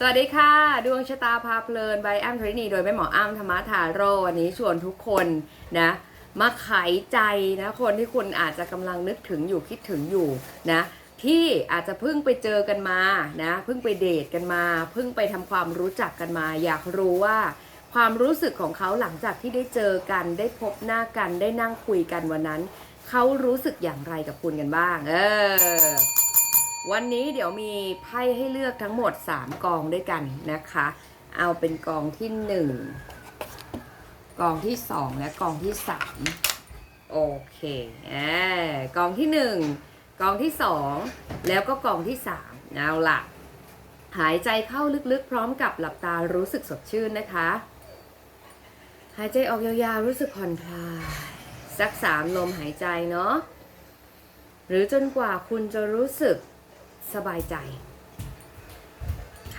สวัสดีค่ะ ดวงชะตาพาเพลินใบอ้ำทรินีโดยแม่หมออ้ำธรรมทาโรวันนี้ชวนทุกคนนะมาไขใจนะคนที่คุณอาจจะกำลังนึกถึงอยู่คิดถึงอยู่นะที่อาจจะเพิ่งไปเจอกันมานะเพิ่งไปเดทกันมาเพิ่งไปทำความรู้จักกันมา อยากรู้ว่าความรู้สึกของเขาหลังจากที่ได้เจอกันได้พบหน้ากันได้นั่งคุยกันวันนั้น เขารู้สึกอย่างไรกับคุณกันบ้าง เออ วันนี้เดี๋ยวมีไพ่ให้เลือกทั้งหมด 3 กองด้วยกันนะคะ เอาเป็นกองที่ 1 กองที่ 2 และกองที่ 3 โอเคแอกองที่ 1 กองที่ 2 แล้วก็กองที่ 3 เอาละหายใจเข้าลึกๆ พร้อมกับหลับตารู้สึกสดชื่นนะคะ หายใจออกยาวๆรู้สึกผ่อนคลายสักสามลมหายใจเนาะหรือจนกว่าคุณจะรู้สึก สบายใจ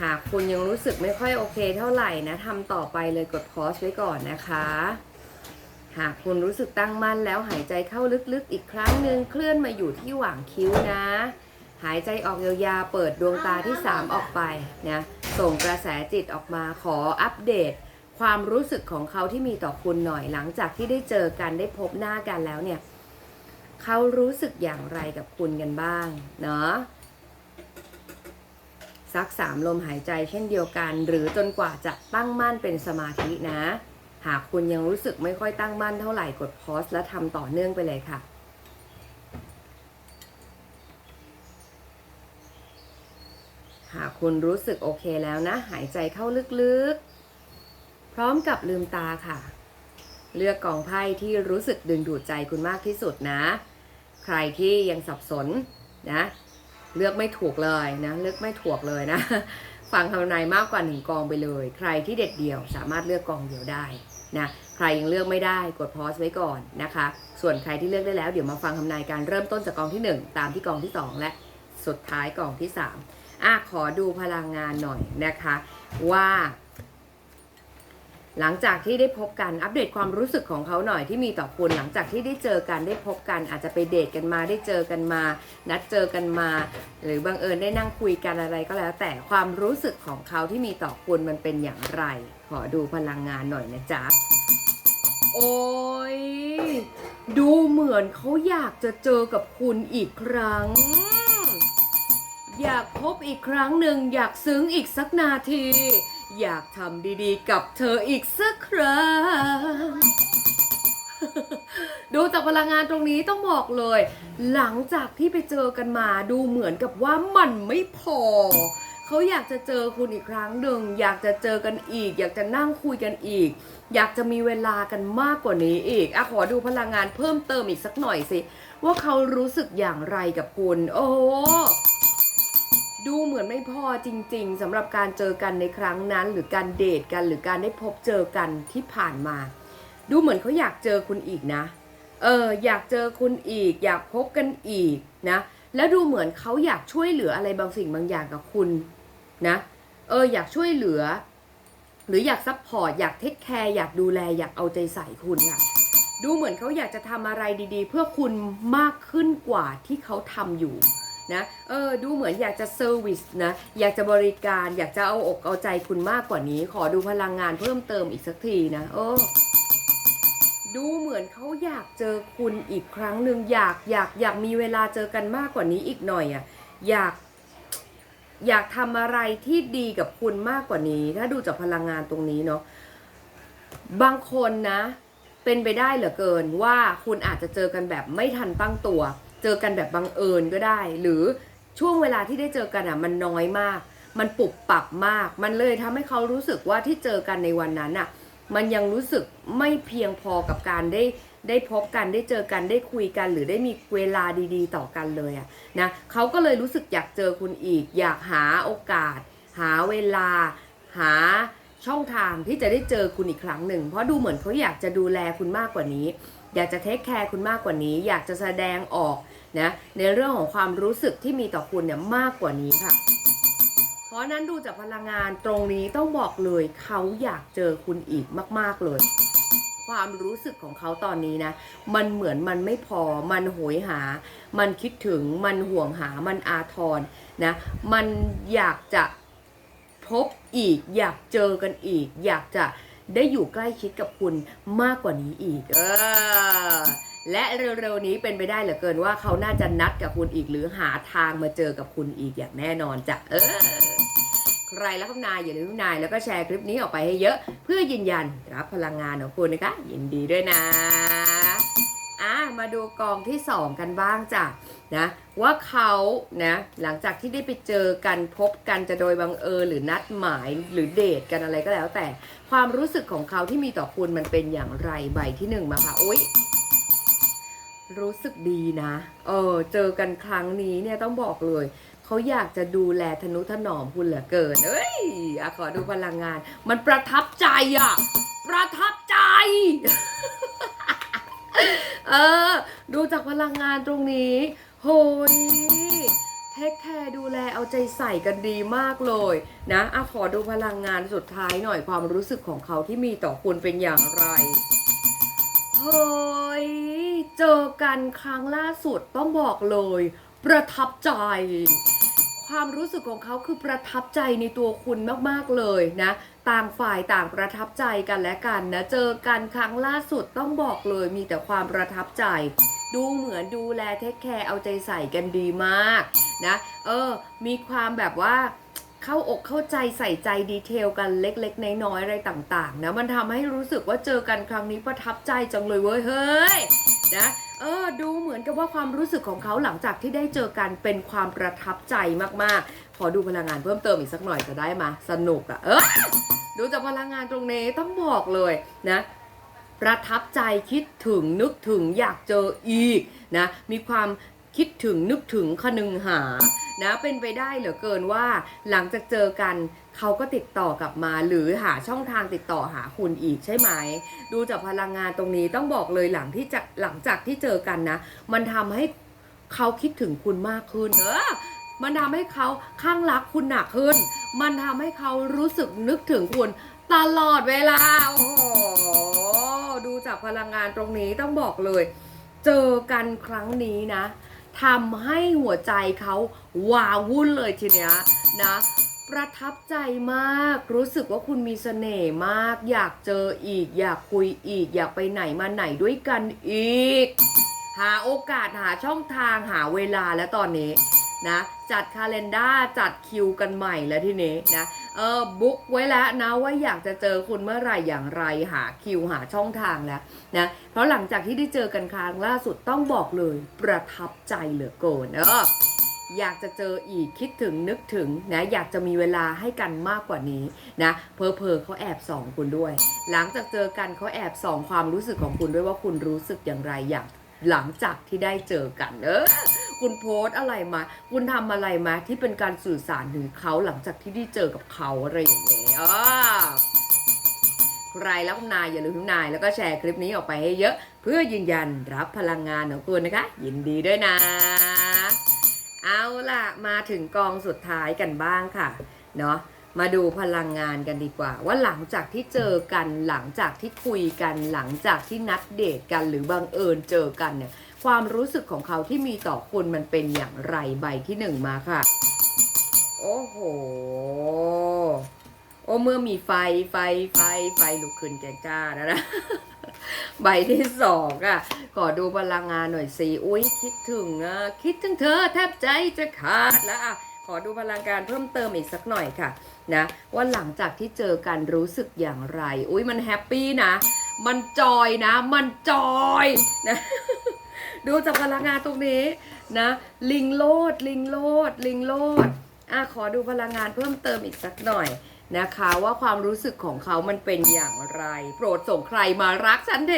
หากคุณยังรู้สึกไม่ค่อยโอเคเท่าไหร่นะทำต่อไปเลยกดพอสไว้ก่อนนะคะ หากคุณรู้สึกตั้งมั่นแล้วหายใจเข้าลึกๆ อีกครั้งหนึ่งเคลื่อนมาอยู่ที่หว่างคิ้วนะ หายใจออกยาวๆเปิดดวงตาที่ 3 ออกไปนะส่งกระแสจิตออกมาขออัปเดตความรู้สึกของเขาที่มีต่อคุณหน่อยหลังจากที่ได้เจอกันได้พบหน้ากันแล้วเนี่ย เขารู้สึกอย่างไรกับคุณกันบ้าง เนาะ สักสามลมหายใจเช่นเดียวกัน หรือจนกว่าจะตั้งมั่นเป็นสมาธินะ หากคุณยังรู้สึกไม่ค่อยตั้งมั่นเท่าไหร่กดพอสและทำต่อเนื่องไปเลยค่ะหากคุณรู้สึกโอเคแล้วนะ หายใจเข้าลึกๆ พร้อมกับลืมตาค่ะ เลือกกองไพ่ที่รู้สึกดึงดูดใจคุณมากที่สุดนะ ใครที่ยังสับสนนะ เลือกไม่ถูกเลยนะ เลือกไม่ถูกเลยนะ ฟังคำนายมากกว่าหนึ่งกองไปเลย ใครที่เด็ดเดี่ยวสามารถเลือกกองเดียวได้นะใครยังเลือกไม่ได้กดพอสไว้ก่อนนะคะ ส่วนใครที่เลือกได้แล้วเดี๋ยวมาฟังคำนายการเริ่มต้นจากกองที่ 1 ตามที่กองที่ 2 และสุดท้ายกองที่3อะขอดูพลังงานหน่อยนะคะ ว่า หลังจากที่ได้พบกันอัปเดตความรู้สึกของเขาหน่อยที่มีต่อคุณหลังจากที่ได้เจอกันได้พบกัน อาจจะไปเดทกันมาได้เจอกันมา นัดเจอกันมา หรือบังเอิญได้นั่งคุยกันอะไรก็แล้ว แต่ความรู้สึกของเขาที่มีต่อคุณมันเป็นอย่างไร ขอดูพลังงานหน่อยนะจ๊ะโอ้ยดูเหมือนเขาอยากจะเจอกับคุณอีกครั้ง อยากพบอีกครั้งหนึ่งอยากซึ้งอีกสักนาที อยากทำดีๆ กับเธออีกสักครั้ง ดูจากพลังงานตรงนี้ต้องบอกเลย หลังจากที่ไปเจอกันมาดูเหมือนกับว่ามันไม่พอ เขาอยากจะเจอคุณอีกครั้งหนึ่งอยากจะเจอกันอีก อยากจะนั่งคุยกันอีก อยากจะมีเวลากันมากกว่านี้อีกอะขอดูพลังงานเพิ่มเติมอีกสักหน่อยสิ ว่าเขารู้สึกอย่างไรกับคุณ โอ้ ดูเหมือนไม่พอจริง ๆสำหรับการเจอกันในครั้งนั้น หรือการเดทกันหรือการได้พบเจอกันที่ผ่านมา ดูเหมือนเขาอยากเจอคุณอีกนะ เอออยากเจอคุณอีก อยากพบกันอีกนะ แล้วดูเหมือนเขาอยากช่วยเหลืออะไรบางสิ่งบางอย่างกับคุณนะ เอออยากช่วยเหลือ หรืออยากซัพพอร์ตอยากเทคแคร์อยากดูแลอยากเอาใจใส่คุณค่ะดูเหมือนเขาอยากจะทำอะไรดีๆ เพื่อคุณมากขึ้นกว่าที่เขาทำอยู่ นะเออดูเหมือนอยากจะเซอร์วิสนะอยากจะบริการอยากจะเอาอกเอาใจคุณมากกว่านี้ ขอดูพลังงานเพิ่มเติมอีกสักทีนะเออดูเหมือนเขาอยากเจอคุณอีกครั้งหนึ่งอยากอยากอยากมีเวลาเจอกันมากกว่านี้อีกหน่อยอะอยากอยากทำอะไรที่ดีกับคุณมากกว่านี้ ถ้าดูจากพลังงานตรงนี้เนาะบางคนนะ เป็นไปได้เหลือเกินว่าคุณอาจจะเจอกันแบบไม่ทันตั้งตัว เจอกันแบบบังเอิญก็ได้ หรือช่วงเวลาที่ได้เจอกันอะมันน้อยมาก มันปุบปับมาก มันเลยทำให้เขารู้สึกว่าที่เจอกันในวันนั้นอะมันยังรู้สึกไม่เพียงพอกับการได้ได้พบกันได้เจอกันได้คุยกันหรือได้มีเวลาดีๆ ต่อกันเลยอะนะเขาก็เลยรู้สึกอยากเจอคุณอีก อยากหาโอกาส หาเวลา หาช่องทางที่จะได้เจอคุณอีกครั้งหนึ่ง เพราะดูเหมือนเขาอยากจะดูแลคุณมากกว่านี้ อยากจะเทคแคร์คุณมากกว่านี้ อยากจะแสดงออกนะในเรื่องของความรู้สึกที่มีต่อคุณเนี่ยมากกว่านี้ค่ะ เพราะนั้นดูจากพลังงานตรงนี้ต้องบอกเลยเขาอยากเจอคุณอีกมาก ๆเลย ความรู้สึกของเขาตอนนี้นะ มันเหมือนมันไม่พอ มันโหยหา มันคิดถึงมันห่วงหามันอาทรนะมันอยากจะพบอีก อยากเจอกันอีก อยากจะ ได้อยู่ใกล้ชิดกับคุณมากกว่านี้อีก เออ และเร็วๆนี้เป็นไปได้เหลือเกินว่าเขาน่าจะนัดกับคุณอีกหรือหาทางมาเจอกับคุณอีกอย่างแน่นอนจ้ะเออใครแล้วคำนายอย่าลืมนายแล้วก็แชร์คลิปนี้ออกไปให้เยอะ เพื่อยืนยันรับพลังงานของคุณนะคะ ยินดีด้วยนะอะมาดูกองที่ 2 กันบ้างจ้ะ นะว่าเขานะหลังจากที่ได้ไปเจอกันพบกันจะโดยบังเอิญหรือนัดหมายหรือเดทกันอะไรก็แล้ว แต่ความรู้สึกของเขาที่มีต่อคุณมันเป็นอย่างไรใบที่หนึ่งมาค่ะโอ๊ยรู้สึกดีนะเออเจอกันครั้งนี้เนี่ยต้องบอกเลยเขาอยากจะดูแลทนุถนอมคุณเหลือเกินเอ้ยอะขอดูพลังงาน มันประทับใจอะประทับใจเออดูจากพลังงานตรงนี้ โหยเทคแคร์ดูแลเอาใจใส่กันดีมากเลยนะอะขอดูพลังงานสุดท้ายหน่อยความรู้สึกของเขาที่มีต่อคุณเป็นอย่างไรเฮ้ยเจอกันครั้งล่าสุดต้องบอกเลย ประทับใจความรู้สึกของเขาคือประทับใจในตัวคุณมากๆเลยนะ ต่างฝ่ายต่างประทับใจกันและกันนะ เจอกันครั้งล่าสุดต้องบอกเลยมีแต่ความประทับใจ ดูเหมือนดูแลเทคแคร์เอาใจใส่กันดีมากนะ เออ มีความแบบว่าเข้าอกเข้าใจใส่ใจดีเทลกันเล็กๆ น้อยๆอะไรต่างๆนะมันทำให้รู้สึกว่าเจอกันครั้งนี้ประทับใจจังเลยเว้ยเฮ้ยนะเออดูเหมือนกับว่าความรู้สึกของเขาหลังจากที่ได้เจอกันเป็นความประทับใจมากๆ ขอดูพลังงานเพิ่มเติมอีกสักหน่อยจะได้มาสนุกอะเออดูจากพลังงานตรงนี้ต้องบอกเลยนะ ประทับใจคิดถึงนึกถึงอยากเจออีกนะมีความคิดถึงนึกถึงคนึงหานะเป็นไปได้เหลือเกินว่าหลังจากเจอกันเขาก็ติดต่อกลับมาหรือหาช่องทางติดต่อหาคุณอีกใช่ไหม ดูจากพลังงานตรงนี้ต้องบอกเลยหลังที่จะหลังจากที่เจอกันนะ มันทำให้เขาคิดถึงคุณมากขึ้นเออมันทำให้เขาข้างรักคุณหนักขึ้น มันทำให้เขารู้สึกนึกถึงคุณตลอดเวลาโอ้โห ดูจากพลังงานตรงนี้ต้องบอกเลย เจอกันครั้งนี้นะทำให้หัวใจเขาวาวุ่นเลยทีเนี้ยนะประทับใจมาก รู้สึกว่าคุณมีเสน่ห์มาก อยากเจออีก อยากคุยอีก อยากไปไหนมาไหนด้วยกันอีก หาโอกาสหาช่องทางหาเวลาแล้วตอนนี้ นะจัดคาล endar จัดคิวกันใหม่แล้วทีนี้นะเออบุ๊กไว้แล้วนะว่าอยากจะเจอคุณเมื่อไหร่อย่างไรหาคิวหาช่องทางแล้วนะเพราะหลังจากที่ได้เจอกันครั้งล่าสุดต้องบอกเลยประทับใจเหลือเกินเอออยากจะเจออีกคิดถึงนึกถึงนะอยากจะมีเวลาให้กันมากกว่านี้นะเพอเพอเขาแอบส่องคุณด้วย หลังจากเจอกันเขาแอบส่องความรู้สึกของคุณด้วยว่าคุณรู้สึกอย่างไรอย่างหลังจากที่ได้เจอกันเออ คุณโพสอะไรมา คุณทำอะไรมาที่เป็นการสื่อสารถึงเขาหลังจากที่ได้เจอกับเขาอะไรอย่างเงี้ยใครแล้วนายอย่าลืมนาย แล้วก็แชร์คลิปนี้ออกไปให้เยอะ เพื่อยืนยันรับพลังงานของคุณนะคะ ยินดีด้วยนะ เอาล่ะ มาถึงกองสุดท้ายกันบ้างค่ะ เนาะมาดูพลังงานกันดีกว่า ว่าหลังจากที่เจอกันหลังจากที่คุยกันหลังจากที่นัดเดทกันหรือบังเอิญเจอกันเนี่ย ความรู้สึกของเขาที่มีต่อคุณมันเป็นอย่างไรใบที่หนึ่งมาค่ะ โอ้โห โอ้เมื่อมีไฟไฟไฟไฟลุกขึ้นแกงจ้าแล้วนะใบที่สองอะ ขอดูพลังงานหน่อยสิอุ้ยคิดถึงอะคิดถึงเธอแทบใจจะขาดแล้วอะขอดูพลังงานเพิ่มเติมอีกสักหน่อยค่ะนะว่าหลังจากที่เจอกันรู้สึกอย่างไร อุ้ยมันแฮปปี้นะ มันจอยนะ มันจอยนะ ดูจากพลังงานตรงนี้นะ ลิงโลด ลิงโลด ลิงโลดอะขอดูพลังงานเพิ่มเติมอีกสักหน่อยนะคะว่าความรู้สึกของเขามันเป็นอย่างไร โปรดส่งใครมารักฉันเท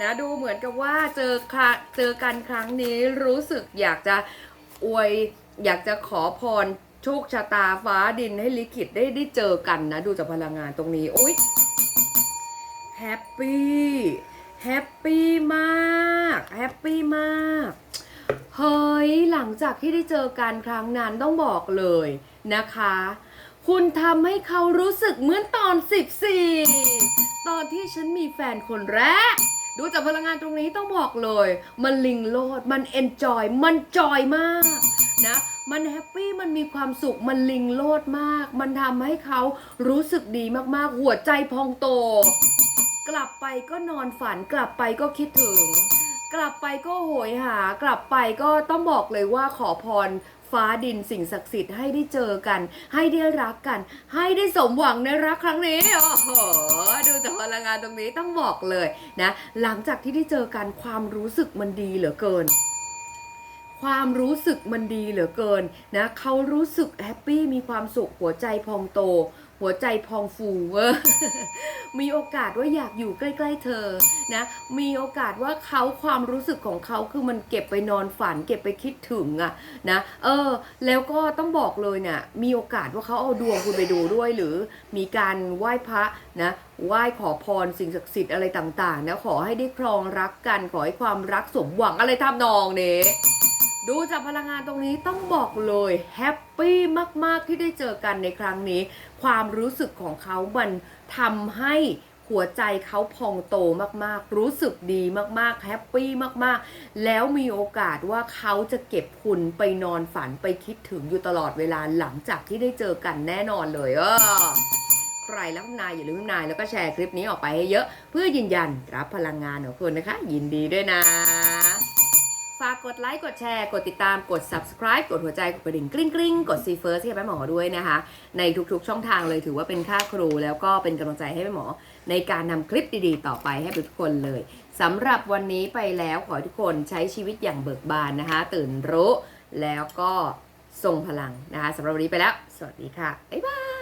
นะดูเหมือนกับว่าเจอค่ะเจอกันครั้งนี้รู้สึกอยากจะอวยอยากจะขอพรโชคชะตาฟ้าดินให้ลิขิตได้ได้เจอกันนะ ดูจากพลังงานตรงนี้โอ๊ยแฮปปี้แฮปปี้มาก แฮปปี้มาก เฮ้ย หลังจากที่ได้เจอกันครั้งนั้นต้องบอกเลยนะคะ คุณทำให้เขารู้สึกเหมือนตอน 14 ตอนที่ฉันมีแฟนคนแรกดดูจากพลังงานตรงนี้ต้องบอกเลย มันลิงโลด มันเอนจอย มันจอยมากนะมันแฮปปี้ มันมีความสุข มันลิงโลดมาก มันทำให้เขารู้สึกดีมาก ๆ หัวใจพองโต กลับไปก็นอนฝัน กลับไปก็คิดถึง กลับไปก็โหยหากลับไปก็ต้องบอกเลยว่าขอพรฟ้าดินสิ่งศักดิ์สิทธิ์ให้ได้เจอกัน ให้ได้รักกัน ให้ได้สมหวังในรักครั้งนี้ โอ้โห ดูจากพลังงานตรงนี้ต้องบอกเลยนะ หลังจากที่ได้เจอกันความรู้สึกมันดีเหลือเกิน ความรู้สึกมันดีเหลือเกินนะเขารู้สึกแฮปปี้มีความสุขหัวใจพองโต หัวใจพองฟูเวอร์มีโอกาสว่าอยากอยู่ใกล้ๆเธอนะมีโอกาสว่าเขาความรู้สึกของเขาคือมันเก็บไปนอนฝัน เก็บไปคิดถึงอะนะเออ แล้วก็ต้องบอกเลยเนี่ยมีโอกาสว่าเขาเอาดวงคุณไปดูด้วยหรือ มีการไหว้พระนะไหว้ขอพรสิ่งศักดิ์สิทธิ์อะไรต่างๆนะขอให้ได้ครองรักกันขอให้ความรักสมหวังอะไรทำนองนี้ดูจากพลังงานตรงนี้ต้องบอกเลยแฮปปี้มาก ๆ ที่ได้เจอกันในครั้งนี้ ความรู้สึกของเขามันทำให้หัวใจเขาพองโตมากๆ รู้สึกดีมากๆ แฮปปี้มากๆ แล้วมีโอกาสว่าเขาจะเก็บคุณไปนอนฝันไปคิดถึงอยู่ตลอดเวลาหลังจากที่ได้เจอกันแน่นอนเลยเออใครแล้วนายอย่าลืมนายแล้วก็แชร์คลิปนี้ออกไปให้เยอะ เพื่อยืนยันรับพลังงานของคุณนะคะ ยินดีด้วยนะ ฝากกดไลค์ กดแชร์ กดติดตาม กด subscribe กดหัวใจ กดกระดิ่งกริ๊งกริ๊งกด see first ให้แม่หมอด้วยนะคะ ในทุกๆ ช่องทางเลยถือว่าเป็นค่าครู แล้วก็เป็นกำลังใจให้แม่หมอ ในการนำคลิปดีๆ ต่อไปให้ทุกคนเลยสำหรับวันนี้ไปแล้วขอให้ทุกคนใช้ชีวิตอย่างเบิกบานนะคะ ตื่นรู้แล้วก็ทรงพลังนะคะสำหรับวันนี้ไปแล้ว สวัสดีค่ะ บ๊ายบาย